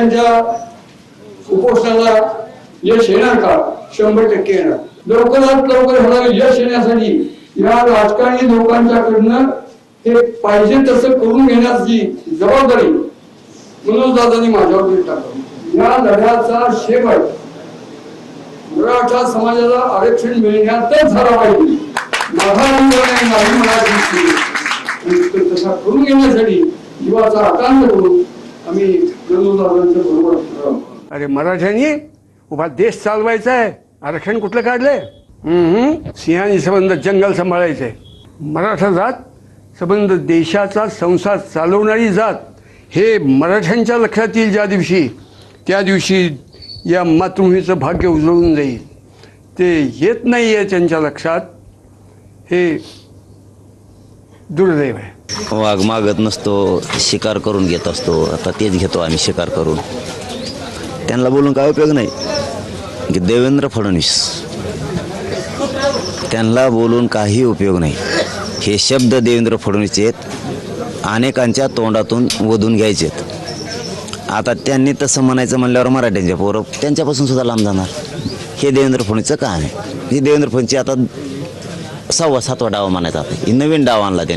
यांच्या उपोषणाला यश येणार का? शंभर टक्के येणार. लवकरात लवकर ह्याला यश येण्यासाठी या राजकारणी लोकांच्याकडनं ते पाहिजे तसं करून घेण्याची जबाबदारी म्हणून दादांनी माझ्यावर टाकलं या लढ्याचा शेवट मराठा समाजाला आरक्षण मिळण्यातच झाला पाहिजे. महाराष्ट्राने नाही मराठी तसा करून घेण्यासाठी जीवाचा आकांत करून आम्ही बरोबर अरे मराठ्यांनी उभा देश चालवायचा आहे. आरक्षण कुठलं काढलंय? हम्म. सिंहानी संबंध जंगल सांभाळायचंय मराठा जात संबंध देशाचा संसार चालवणारी जात हे मराठ्यांच्या लक्षात येईल ज्या दिवशी. त्या दिवशी या मातृभूमीचं भाग्य उजळून जाईल. ते येत नाही आहे त्यांच्या लक्षात. हे दुर्दैव आहे. वाघ मागत नसतो शिकार करून घेत असतो. आता तेच घेतो आम्ही शिकार करून. त्यांना बोलून काय उपयोग नाही. की देवेंद्र फडणवीस त्यांना बोलून काही उपयोग नाही. हे शब्द देवेंद्र फडणवीस आहेत अनेकांच्या तोंडातून वधून घ्यायचे आहेत आता त्यांनी तसं म्हणायचं म्हणल्यावर मराठ्यांच्या पोरं त्यांच्यापासून सुद्धा लांब जाणार. हे देवेंद्र फडणवीसचं काम आहे. हे देवेंद्र फडणवीसची आता सव्वा सातवा डावा म्हणायचा आता नवीन डाव आणला त्यांनी.